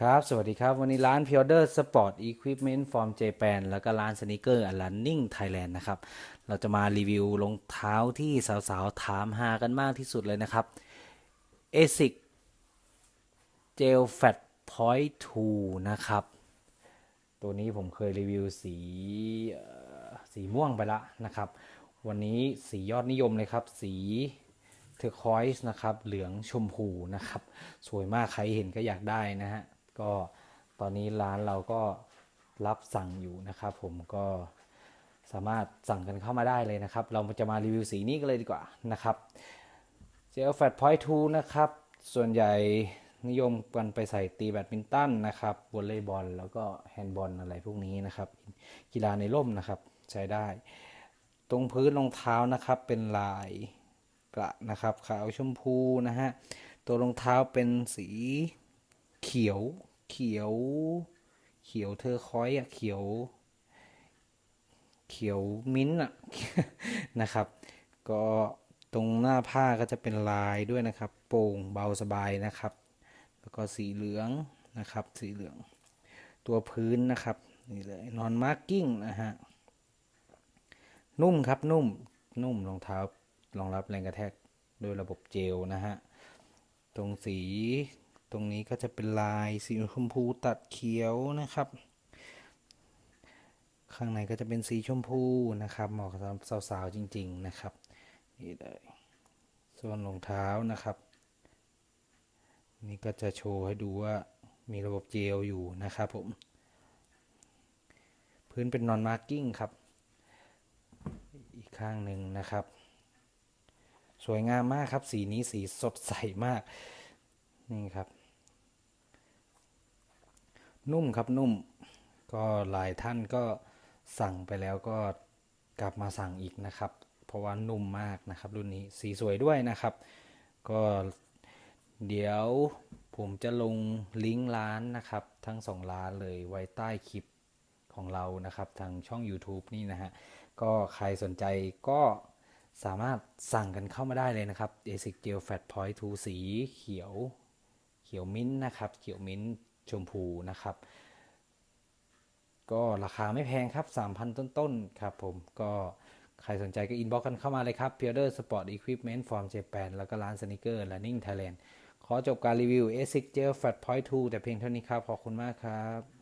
ครับ สวัสดีครับ วันนี้ร้าน p ิ o เดอร์สปอร์ตอีควิปเมนต์ฟอร์มเจแปนแล้วก็ร้านสนิเกอร์อันลันนิ่งไทยแลนด์นะครับ เราจะมารีวิวรองเท้าที่สาวๆ ถามหากันมากที่สุดเลยนะครับ ASIC Gel Fat Point 2 นะครับ ตัวนี้ผมเคยรีวิวสีสีม่วงไปละนะครับ วันนี้สียอดนิยมเลยครับ สีเทอร์คอยส์นะครับ เหลืองชมพูนะครับ สวยมาก ใครเห็นก็อยากได้นะฮะ ก็ตอนนี้ร้านเราก็รับสั่งอยู่นะครับผมก็สามารถสั่งกันเข้ามาได้เลยนะครับ เราจะมารีวิวสีนี้กันเลยดีกว่านะครับ เจลแฟตพอยต์2นะครับ ส่วนใหญ่นิยมกันไปใส่ตีแบดมินตันนะครับวอลเลย์บอลแล้วก็แฮนด์บอลอะไรพวกนี้นะครับ กีฬาในร่มนะครับใช้ได้ ตรงพื้นรองเท้านะครับเป็นลายกระนะครับ ขาวชมพูนะฮะตัวรองเท้าเป็นสี เขียว เขียว เขียวเทอคอยอะเขียว เขียวมิ้นอะนะครับ ก็ตรงหน้าผ้าก็จะเป็นลายด้วยนะครับ โปร่งเบาสบายนะครับ แล้วก็สีเหลืองนะครับ สีเหลือง ตัวพื้นนะครับนี่เลยนอนมาร์กิ้งนะฮะนุ่มครับนุ่มนุ่มรองเท้ารองรับแรงกระแทกโดยระบบเจลนะฮะ ตรงสี ตรงนี้ก็จะเป็นลายสีชมพูตัดเขียวนะครับ ข้างในก็จะเป็นสีชมพูนะครับเหมาะกับสาวๆจริง ๆนะครับนี่เลยส่วนรองเท้านะครับ นี่ก็จะโชว์ให้ดูว่ามีระบบเจลอยู่นะครับผม พื้นเป็นนอนมาร์กิ้งครับ อีกข้างหนึ่งนะครับ สวยงามมากครับสีนี้สีสดใสมาก นี่ครับ นุ่มครับนุ่ม ก็หลายท่านก็สั่งไปแล้วก็กลับมาสั่งอีกนะครับ เพราะว่านุ่มมากนะครับ รุ่นนี้สีสวยด้วยนะครับ ก็เดี๋ยวผมจะลงลิงก์ร้านนะครับ ทั้งสองร้านเลยไว้ใต้คลิปของเรานะครับ ทางช่อง YouTube นี่นะฮะ ก็ใครสนใจก็สามารถสั่งกันเข้ามาได้เลยนะครับ ASIC Gel Fat Point 2สีเขียว เขียวมิ้นท์นะครับ เขียวมิ้น ชมพูนะครับ ก็ราคาไม่แพงครับ 3,000 ต้นๆครับผมก็ใครสนใจก็อินบ็อกกันเข้ามาเลยครับ p i o d e r Sport Equipment from Japan แล้วก็ร้านสนิเกอร์ Running Thailand ขอจบการรีวิว ASIC Gel Fat Point 2 แต่เพียงเท่านี้ครับ ขอบคุณมากครับ